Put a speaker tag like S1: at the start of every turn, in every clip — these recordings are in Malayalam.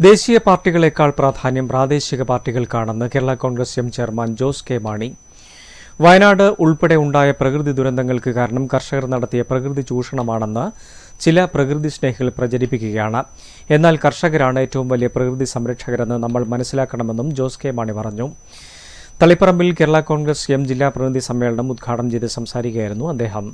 S1: ദേശീയ പാർട്ടികളെക്കാൾ പ്രാധാന്യം പ്രാദേശിക പാർട്ടികൾക്കാണെന്ന് Kerala Congress M chairman Jose K Mani. Wayanad ഉൾപ്പെടെ ഉണ്ടായ പ്രകൃതി ദുരന്തങ്ങൾക്ക് കാരണം കർഷകർ നടത്തിയ പ്രകൃതി ചൂഷണമാണെന്ന് ചില പ്രകൃതി സ്നേഹികൾ പ്രചരിപ്പിക്കുകയാണ്. എന്നാൽ കർഷകരാണ് ഏറ്റവും വലിയ പ്രകൃതി സംരക്ഷകരെന്ന് നമ്മൾ മനസ്സിലാക്കണമെന്നും ജോസ് കെ മാണി പറഞ്ഞു. തളിപ്പറമ്പിൽ കേരള കോൺഗ്രസ് എം ജില്ലാ പ്രതിനിധി സമ്മേളനം ഉദ്ഘാടനം ചെയ്ത് സംസാരിക്കുകയായിരുന്നു അദ്ദേഹം.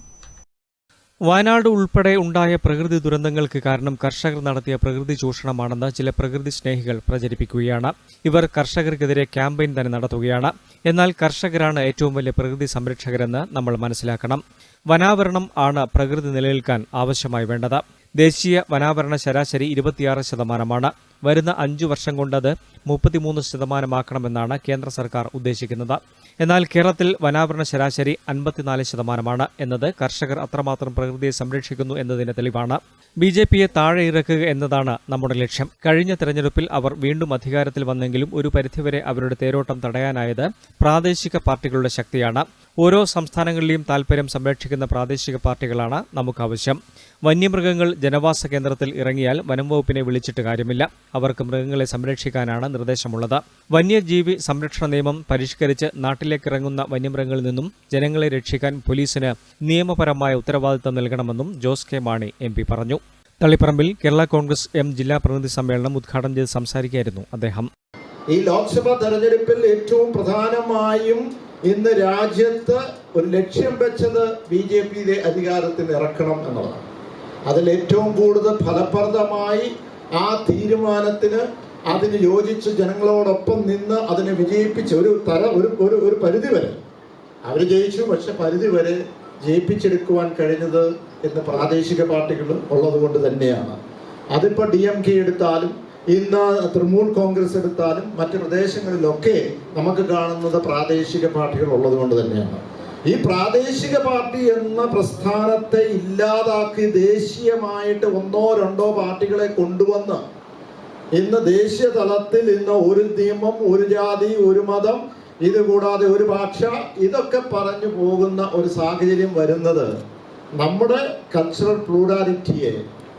S1: വയനാട് ഉൾപ്പെടെ ഉണ്ടായ പ്രകൃതി ദുരന്തങ്ങൾക്ക് കാരണം കർഷകർ നടത്തിയ പ്രകൃതി ചൂഷണമാണെന്ന് ചില പ്രകൃതി സ്നേഹികൾ പ്രചരിപ്പിക്കുകയാണ്. ഇവർ കർഷകർക്കെതിരെ ക്യാമ്പയിൻ തന്നെ നടത്തുകയാണ്. എന്നാൽ കർഷകരാണ് ഏറ്റവും വലിയ പ്രകൃതി സംരക്ഷകരെന്ന് നമ്മൾ മനസ്സിലാക്കണം. വനാവരണം ആണ് പ്രകൃതി നിലനിൽക്കാൻ ആവശ്യമായി വേണ്ടത്. ദേശീയ വനാവരണ ശരാശരി ഇരുപത്തിയാറ് ശതമാനമാണ്. വരുന്ന അഞ്ചു വർഷം കൊണ്ടത് മുപ്പത്തിമൂന്ന് ശതമാനമാക്കണമെന്നാണ് കേന്ദ്ര സർക്കാർ ഉദ്ദേശിക്കുന്നത്. എന്നാൽ കേരളത്തിൽ വനാവരണ ശരാശരി അൻപത്തിനാല് ശതമാനമാണ് എന്നത് കർഷകർ അത്രമാത്രം പ്രകൃതിയെ സംരക്ഷിക്കുന്നു എന്നതിന് തെളിവാണ്. ബി ജെ പിയെ താഴെ ഇറക്കുക എന്നതാണ് നമ്മുടെ ലക്ഷ്യം. കഴിഞ്ഞ തെരഞ്ഞെടുപ്പിൽ അവർ വീണ്ടും അധികാരത്തിൽ വന്നെങ്കിലും ഒരു പരിധിവരെ അവരുടെ തേരോട്ടം തടയാനായത് പ്രാദേശിക പാർട്ടികളുടെ ശക്തിയാണ്. ഓരോ സംസ്ഥാനങ്ങളിലെയും താൽപര്യം സംരക്ഷിക്കുന്ന പ്രാദേശിക പാർട്ടികളാണ് നമുക്ക് ആവശ്യം വന്യമൃഗങ്ങൾ ജനവാസ കേന്ദ്രത്തിൽ ഇറങ്ങിയാൽ വനംവകുപ്പിനെ വിളിച്ചിട്ട് കാര്യമില്ല. അവർക്ക് മൃഗങ്ങളെ സംരക്ഷിക്കാനാണ് നിർദ്ദേശമുള്ളത്. വന്യജീവി സംരക്ഷണ നിയമം പരിഷ്കരിച്ച് നാട്ടിലേക്കിറങ്ങുന്ന വന്യമൃഗങ്ങളിൽ നിന്നും ജനങ്ങളെ രക്ഷിക്കാൻ പോലീസിന് നിയമപരമായ ഉത്തരവാദിത്തം നൽകണമെന്നും ജോസ് കെ മാണി എം പറഞ്ഞു. തളിപ്പറമ്പിൽ കേരള കോൺഗ്രസ് എം ജില്ലാ പ്രതിനിധി സമ്മേളനം ഉദ്ഘാടനം ചെയ്ത് സംസാരിക്കുകയായിരുന്നു അദ്ദേഹം.
S2: ഈ ലോക്സഭാ തെരഞ്ഞെടുപ്പിൽ ഏറ്റവും പ്രധാനമായും ഇന്ന് രാജ്യത്ത് ഒരു ലക്ഷ്യം വെച്ചത് ബി ജെ പി അധികാരത്തിൽ ഇറക്കണം എന്നുള്ളതാണ്. അതിൽ ഏറ്റവും കൂടുതൽ ഫലപ്രദമായി ആ തീരുമാനത്തിന് അതിന് യോജിച്ച് ജനങ്ങളോടൊപ്പം നിന്ന് അതിനെ വിജയിപ്പിച്ച് ഒരു തര ഒരു ഒരു ഒരു പരിധി വരെ. അവർ ജയിച്ചു പക്ഷെ പരിധി വരെ ജയിപ്പിച്ചെടുക്കുവാൻ കഴിഞ്ഞത് എന്ന് പ്രാദേശിക പാർട്ടികൾ ഉള്ളതുകൊണ്ട് തന്നെയാണ്. അതിപ്പോൾ ഡി എം കെ എടുത്താലും ഇന്ന് തൃണമൂൽ കോൺഗ്രസ് എടുത്താലും മറ്റ് പ്രദേശങ്ങളിലൊക്കെ നമുക്ക് കാണുന്നത് പ്രാദേശിക പാർട്ടികൾ ഉള്ളതുകൊണ്ട് തന്നെയാണ്. ഈ പ്രാദേശിക പാർട്ടി എന്ന പ്രസ്ഥാനത്തെ ഇല്ലാതാക്കി ദേശീയമായിട്ട് ഒന്നോ രണ്ടോ പാർട്ടികളെ കൊണ്ടുവന്ന് ഇന്ന് ദേശീയ തലത്തിൽ ഇന്ന് ഒരു നിയമം ഒരു ജാതി ഒരു മതം ഇത് കൂടാതെ ഒരു ഭാഷ ഇതൊക്കെ പറഞ്ഞു പോകുന്ന ഒരു സാഹചര്യം വരുന്നത് നമ്മുടെ കൾച്ചറൽ പ്ലൂറാലിറ്റിയെ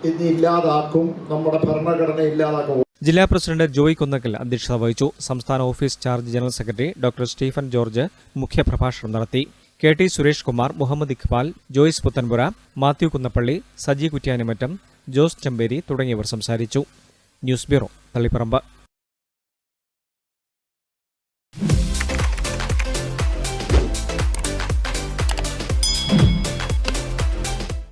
S2: ഇന്ന് ഇല്ലാതാക്കും നമ്മുടെ ഭരണഘടന ഇല്ലാതാക്കും.
S1: ജില്ലാ പ്രസിഡന്റ് ജോയ് കുന്നക്കൽ അധ്യക്ഷത വഹിച്ചു. സംസ്ഥാന office charge general secretary doctor Stephen George മുഖ്യപ്രഭാഷണം നടത്തി. കെ ടി സുരേഷ് കുമാർ മുഹമ്മദ് ഇഖ്ബാൽ ജോയ്സ് പുത്തൻപുര മാത്യു കുന്നപ്പള്ളി സജി കുറ്റ്യാനിമറ്റം ജോസ് ചെമ്പേരി തുടങ്ങിയവർ സംസാരിച്ചു. News bureau Taliparamba.